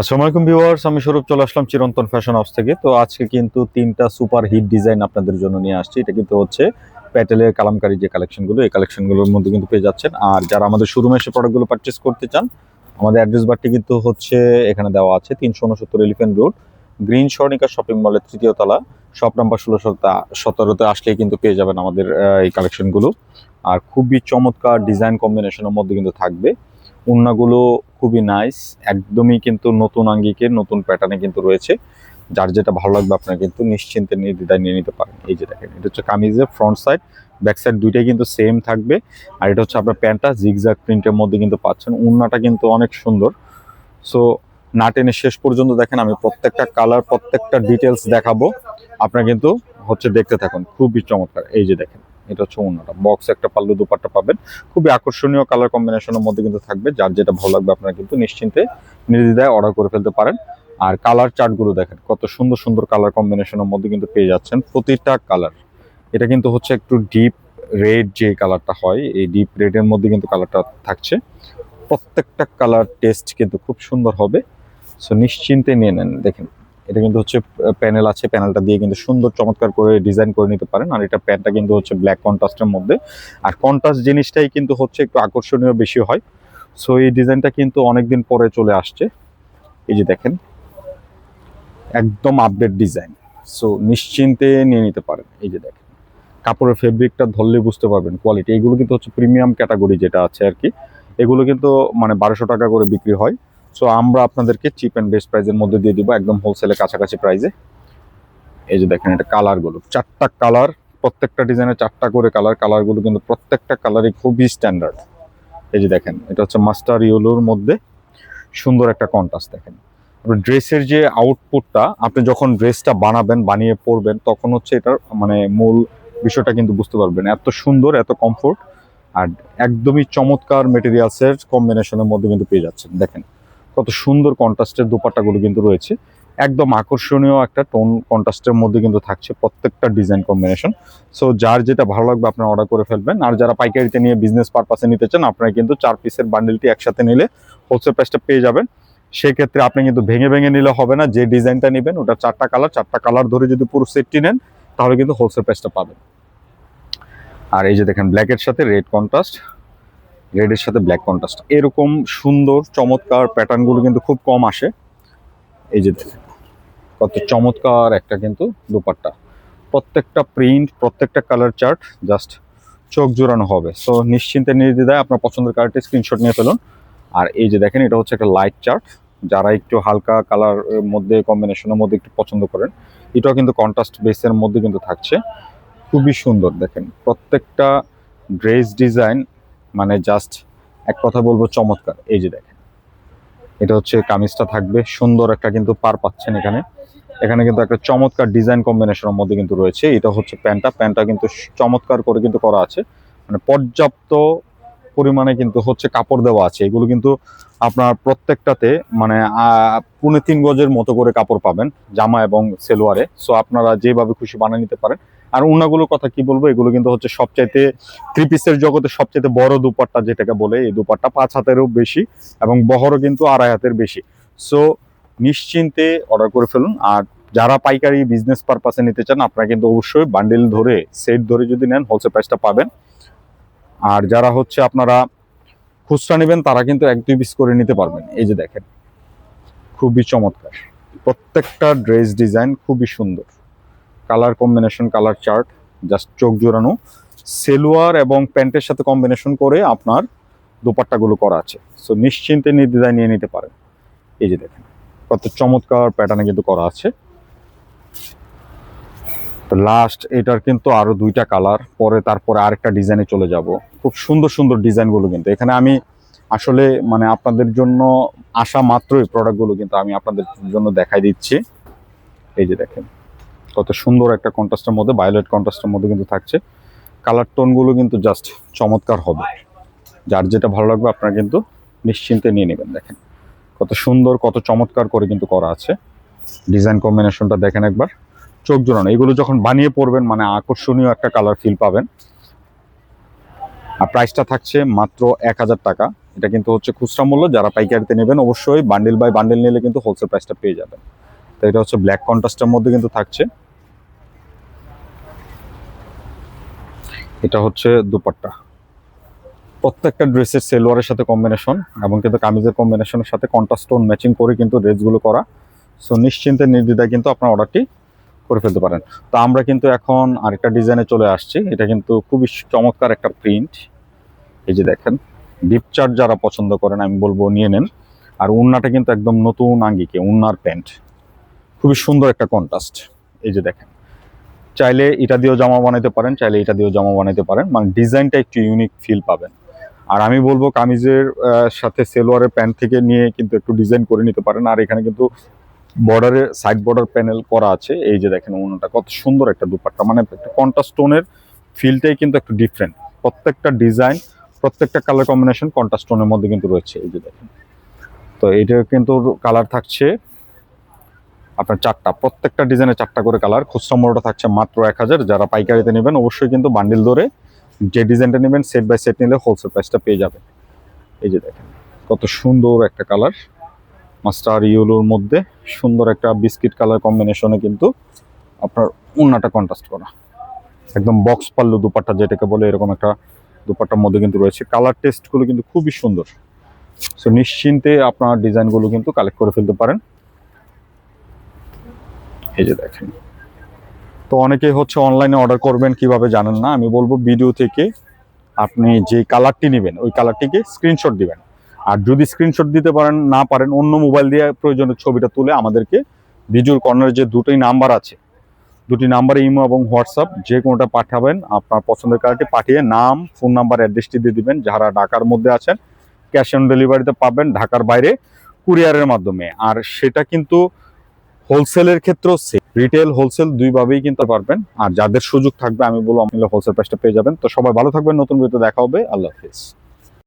আসসালামু আলাইকুম ভিউয়ার্স, আমি স্বরূপ চলে আসলাম চিরন্তন ফ্যাশন হাউস থেকে। তো আজকে কিন্তু তিনটা সুপার হিট ডিজাইন আপনাদের জন্য নিয়ে আসছি। এটা কিন্তু হচ্ছে প্যাটেলের কালামকারী যে কালেকশনগুলো, এই কালেকশনগুলোর মধ্যে কিন্তু পেয়ে যাচ্ছেন। আর যারা আমাদের শোরুমে এসে প্রোডাক্টগুলো পারচেস করতে চান, আমাদের অ্যাড্রেস বারটি কিন্তু হচ্ছে এখানে দেওয়া আছে, তিনশো উনসত্তর elephant road green Swarnika shopping মলের তৃতীয় তলা। শপ নাম্বার ষোলো সতেরোতে আসলেই কিন্তু পেয়ে যাবেন আমাদের এই কালেকশনগুলো। আর খুবই চমৎকার ডিজাইন কম্বিনেশনের মধ্যে কিন্তু থাকবে। উন্নাগুলো খুবই নাইস একদমই কিন্তু নতুন আঙ্গিকে নতুন প্যাটার্নে কিন্তু রয়েছে। যার যেটা ভালো লাগবে আপনারা কিন্তু নিশ্চিন্তে নির্দ্বিধায় নিয়ে নিতে পারেন। এই যে দেখেন, এটা হচ্ছে কামিজের ফ্রন্ট সাইড ব্যাক সাইড দুইটাই কিন্তু সেম থাকবে। আর এটা হচ্ছে আপনার প্যান্টটা জিগজ্যাগ প্রিন্টের মধ্যে কিন্তু পাচ্ছেন। উন্নাটা কিন্তু অনেক সুন্দর। সো না টেনে শেষ পর্যন্ত দেখেন, আমি প্রত্যেকটা কালার প্রত্যেকটা ডিটেলস দেখাবো। আপনারা কিন্তু হচ্ছে দেখতে থাকুন। খুবই চমৎকার। এই যে দেখেন এটা হচ্ছে উন্নাটা বক্স একটা পাল্লু দুপাট্টা পাবেন। খুবই আকর্ষণীয় কালার কম্বিনেশনের মধ্যে কিন্তু থাকবে। যার যেটা ভালো লাগবে আপনারা কিন্তু নিশ্চিন্তে নির্দ্বিধায় অর্ডার করে ফেলতে পারেন। আর কালার চার্টগুলো দেখেন, কত সুন্দর সুন্দর কালার কম্বিনেশনের মধ্যে কিন্তু পেয়ে যাচ্ছেন প্রতিটা কালার এটা কিন্তু হচ্ছে একটু ডিপ রেড যে কালারটা হয়, এই ডিপ রেডের মধ্যে কিন্তু কালারটা থাকছে। প্রত্যেকটা কালার টেস্ট কিন্তু খুব সুন্দর হবে। সো নিশ্চিন্তে নিয়ে নেন। দেখেন এটা কিন্তু হচ্ছে প্যানেল আছে প্যানেলটা দিয়ে কিন্তু সুন্দর চমৎকার করে ডিজাইন করে নিতে পারেন। আর এটা প্যান্টটা কিন্তু হচ্ছে ব্ল্যাক কন্ট্রাস্টের মধ্যে। আর কন্ট্রাস্ট জিনিসটাই কিন্তু হচ্ছে একটু আকর্ষণীয় বেশি হয়। সো এই ডিজাইনটা কিন্তু অনেকদিন পরে চলে আসছে। এই যে দেখেন, একদম আপডেট ডিজাইন সো নিশ্চিন্তে নিয়ে নিতে পারেন। এই যে দেখেন, কাপড়ের ফেব্রিকটা ধরলে বুঝতে পারবেন কোয়ালিটি এগুলো কিন্তু হচ্ছে প্রিমিয়াম ক্যাটাগরি যেটা আছে আর কি। এগুলো কিন্তু মানে বারোশো টাকা করে বিক্রি হয়। সো আমরা আপনাদেরকে চিপ অ্যান্ড বেস্ট প্রাইজের মধ্যে দিয়ে দিব একদম হোলসেলের কাছাকাছি প্রাইসে এই যে দেখেন, এটা কালারগুলো চারটা কালার প্রত্যেকটা ডিজাইনের চারটা করে কালার কালারগুলো কিন্তু প্রত্যেকটা কালারই খুবই স্ট্যান্ডার্ড এই যে দেখেন, এটা হচ্ছে মাস্টার ইয়েলোর মধ্যে সুন্দর একটা কন্ট্রাস্ট দেখেন। ড্রেসের যে আউটপুটটা আপনি যখন ড্রেসটা বানাবেন, বানিয়ে পরবেন, তখন হচ্ছে এটার মানে মূল বিষয়টা কিন্তু বুঝতে পারবেন। এত সুন্দর, এত কমফোর্ট আর একদমই চমৎকার মেটেরিয়ালসের কম্বিনেশনের মধ্যে কিন্তু পেয়ে যাচ্ছেন। দেখেন কত সুন্দর কন্ট্রাস্টের দুপাট্টাগুলো কিন্তু রয়েছে। একদম আকর্ষণীয় একটা টোন কন্ট্রাস্টের মধ্যে কিন্তু থাকছে প্রত্যেকটা ডিজাইন কম্বিনেশন। সো যার যেটা ভালো লাগবে আপনারা অর্ডার করে ফেলবেন। আর যারা পাইকারিতে নিয়ে বিজনেস পারপাসে নিতে চান, আপনারা কিন্তু চার পিসের বান্ডেলটি একসাথে নিলে হোলসেল প্রাইসটা পেয়ে যাবেন। সেক্ষেত্রে আপনি কিন্তু ভেঙে ভেঙে নিলে হবে না, যে ডিজাইনটা নেবেন ওটা চারটা কালার চারটা কালার ধরে যদি পুরো সেটটি নেন, তাহলে কিন্তু হোলসেল প্রাইসটা পাবেন। আর এই যে দেখেন ব্ল্যাকের সাথে রেড কন্ট্রাস্ট রেডের সাথে ব্ল্যাক কন্ট্রাস্ট এরকম সুন্দর চমৎকার প্যাটার্নগুলো কিন্তু খুব কম আসে। এই যে দেখেন, কত চমৎকার একটা কিন্তু দুপাট্টা। প্রত্যেকটা প্রিন্ট প্রত্যেকটা কালার চার্ট জাস্ট চোখ জোড়ানো হবে। সো নিশ্চিন্তে নির্দ্বিধায় আপনার পছন্দের কালারটি স্ক্রিনশট নিয়ে ফেলুন। আর এই যে দেখেন, এটা হচ্ছে একটা লাইট চার্ট যারা একটু হালকা কালার মধ্যে কম্বিনেশনের মধ্যে একটু পছন্দ করেন, এটাও কিন্তু কন্ট্রাস্ট বেসের মধ্যে কিন্তু থাকছে। খুবই সুন্দর, দেখেন। প্রত্যেকটা ড্রেস ডিজাইন মানে জাস্ট এক কথা বলব চমৎকার। এই যে দেখেন, এটা হচ্ছে কামিজটা থাকবে, সুন্দর একটা কিন্তু পার পাচ্ছেন এখানে। এখানে কিন্তু একটা চমৎকার ডিজাইন কম্বিনেশনের মধ্যে কিন্তু রয়েছে। এটা হচ্ছে প্যান্টটা প্যান্টটা কিন্তু চমৎকার করে কিন্তু করা আছে। মানে পর্যাপ্ত পরিমাণে কিন্তু হচ্ছে কাপড় দেওয়া আছে। এগুলো কিন্তু আপনার প্রত্যেকটাতে মানে পুনে তিন গজের মতো করে কাপড় পাবেন, জামা এবং সেলোয়ারে। সো আপনারা যেভাবে খুশি বানিয়ে নিতে পারেন আর উনাগুলোর কথা কি বলব? এগুলো কিন্তু হচ্ছে সবচাইতে থ্রি পিসের জগতে সবচাইতে বড় দুপাট্টা যেটাকে বলে, এই দুপাট্টা পাঁচ হাতেরও বেশি এবং বহরও কিন্তু আড়াই হাতের বেশি। সো নিশ্চিন্তে অর্ডার করে ফেলুন। আর যারা পাইকারি বিজনেস পারপাসে নিতে চান, আপনারা কিন্তু অবশ্যই বান্ডেল ধরে সেট ধরে যদি নেন হোলসেল প্রাইসটা পাবেন। আর যারা হচ্ছে আপনারা খুচরা নেবেন, তারা কিন্তু এক দুই পিস করে নিতে পারবেন। এই যে দেখেন, খুবই চমৎকার। প্রত্যেকটা ড্রেস ডিজাইন খুবই সুন্দর। Colour combination, colour chart just চোখ জোড়ানো। সেলোয়ার এবং প্যান্টের সাথে কম্বিনেশন করে আপনার দোপাট্টাগুলো করা আছে। সো নিশ্চিন্তে নির্দ্বিধায় নিয়ে নিতে পারেন। এই যে দেখেন, কত চমৎকার প্যাটার্নে কিন্তু করা আছে। তো লাস্ট এটার কিন্তু আরও দুইটা কালার পরে তারপরে আরেকটা ডিজাইনে চলে যাব। খুব সুন্দর সুন্দর ডিজাইনগুলো কিন্তু। এখানে আমি আসলে মানে আপনাদের জন্য আসা মাত্রই প্রোডাক্টগুলো কিন্তু আমি আপনাদের জন্য দেখাই দিচ্ছি। এই যে দেখেন কত সুন্দর একটা কন্ট্রাস্টের মধ্যে বায়োলেট কন্ট্রাস্টের মধ্যে কিন্তু থাকছে। কালার টোনগুলো কিন্তু জাস্ট চমৎকার হবে। যার যেটা ভালো লাগবে আপনারা কিন্তু নিশ্চিন্তে নিয়ে নেবেন, দেখেন। কত সুন্দর, কত চমৎকার করে কিন্তু করা আছে। ডিজাইন কম্বিনেশনটা দেখেন একবার। চোখ জোড়ানো। এগুলো যখন বানিয়ে পড়বেন মানে আকর্ষণীয় একটা কালার ফিল পাবেন। আর প্রাইসটা থাকছে মাত্র এক হাজার টাকা। এটা কিন্তু হচ্ছে খুচরা মূল্য। যারা পাইকারিতে নেবেন, অবশ্যই বান্ডেল বাই বান্ডেল নিলে কিন্তু হোলসেল প্রাইসটা পেয়ে যাবেন। তো এটা হচ্ছে ব্ল্যাক কন্ট্রাস্টের মধ্যে কিন্তু থাকছে। এটা হচ্ছে দুপাট্টা। প্রত্যেকটা ড্রেসের সেলোয়ারের সাথে কম্বিনেশন এবং কিন্তু কামিজের কম্বিনেশনের সাথে কন্ট্রাস্ট টোন ম্যাচিং করে কিন্তু ড্রেসগুলো করা। সো নিশ্চিন্তে, নির্দ্বিধায় কিন্তু আপনার অর্ডারটি করে ফেলতে পারেন। তো আমরা কিন্তু এখন আরেকটা ডিজাইনে চলে আসছি। এটা কিন্তু খুবই চমৎকার একটা প্রিন্ট এই যে দেখেন ডিপ চার্ট যারা পছন্দ করেন, আমি বলব নিয়ে নেন। আর উন্নাটা কিন্তু একদম নতুন আঙ্গিকে, উন্নার প্যান্ট। খুবই সুন্দর একটা কন্ট্রাস্ট এই যে দেখেন চাইলে এটা দিয়েও জামা বানাইতে পারেন, চাইলে এটা দিয়েও জামা বানাইতে পারেন। মানে ডিজাইনটা একটু ইউনিক ফিল পাবেন। আর আমি বলব কামিজের সাথে সেলোয়ারের প্যান্ট থেকে নিয়ে কিন্তু একটু ডিজাইন করে নিতে পারেন। আর এখানে কিন্তু বর্ডারে সাইড বর্ডার প্যানেল করা আছে। এই যে দেখেন ওনাটা কত সুন্দর একটা দুপাট্টা। মানে একটা কন্ট্রাস্ট টোনের ফিলটাই কিন্তু একটু ডিফারেন্ট প্রত্যেকটা ডিজাইন প্রত্যেকটা কালার কম্বিনেশন কন্ট্রাস্ট টোনের মধ্যে কিন্তু রয়েছে। এই যে দেখেন। তো এটা কিন্তু কালার থাকছে। আপনার চারটা, প্রত্যেকটা ডিজাইনে চারটা করে কালার খুচরা মূল্যটা থাকছে মাত্র এক হাজার। যারা পাইকারিতে নেবেন, অবশ্যই কিন্তু বান্ডিল ধরে যে ডিজাইনটা নেবেন সেট বাই সেট নিলে হোলসেল প্রাইসটা পেয়ে যাবেন। এই যে দেখেন, কত সুন্দর একটা কালার মাস্টার ইয়েলোর মধ্যে সুন্দর একটা বিস্কিট কালার কম্বিনেশনে কিন্তু আপনার উন্নাটা কন্ট্রাস্ট করা। একদম বক্স পাল্লু দুপাট্টা, যেটাকে বলে এরকম একটা দুপাট্টার মধ্যে কিন্তু রয়েছে। কালার টেস্টগুলো কিন্তু খুবই সুন্দর। সো নিশ্চিন্তে আপনার ডিজাইনগুলো কিন্তু কালেক্ট করে ফেলতে পারেন। এই যে দেখেন। তো অনেকে হচ্ছে অনলাইনে অর্ডার করবেন কীভাবে জানেন না, আমি বলব ভিডিও থেকে আপনি যে কালারটি নেবেন, ওই কালারটিকে স্ক্রিনশট দিবেন। আর যদি স্ক্রিনশট দিতে পারেন, না পারেন, অন্য মোবাইল দিয়ে প্রয়োজনীয় ছবিটা তুলে আমাদেরকে ভিডিওর কর্নারে যে দুটোই নাম্বার আছে, দুটি নাম্বারে ইমো এবং হোয়াটসঅ্যাপ, যে কোনোটা পাঠাবেন, আপনার পছন্দের কালারটি পাঠিয়ে নাম ফোন নাম্বার অ্যাড্রেসটি দিয়ে দিবেন। যারা ঢাকার মধ্যে আছেন ক্যাশ অন ডেলিভারিতে পাবেন, ঢাকার বাইরে কুরিয়ারের মাধ্যমে। আর সেটা কিন্তু হোলসেলের ক্ষেত্রেও রিটেল হোলসেল দুইভাবেই কিনতে পারবেন। আর যাদের সুযোগ থাকবে, আমি বলব আপনি হোলসেল প্রাইসটা পেয়ে যাবেন। তো সবাই ভালো থাকবেন, নতুন ভিডিওতে দেখা হবে। আল্লাহ হাফিজ।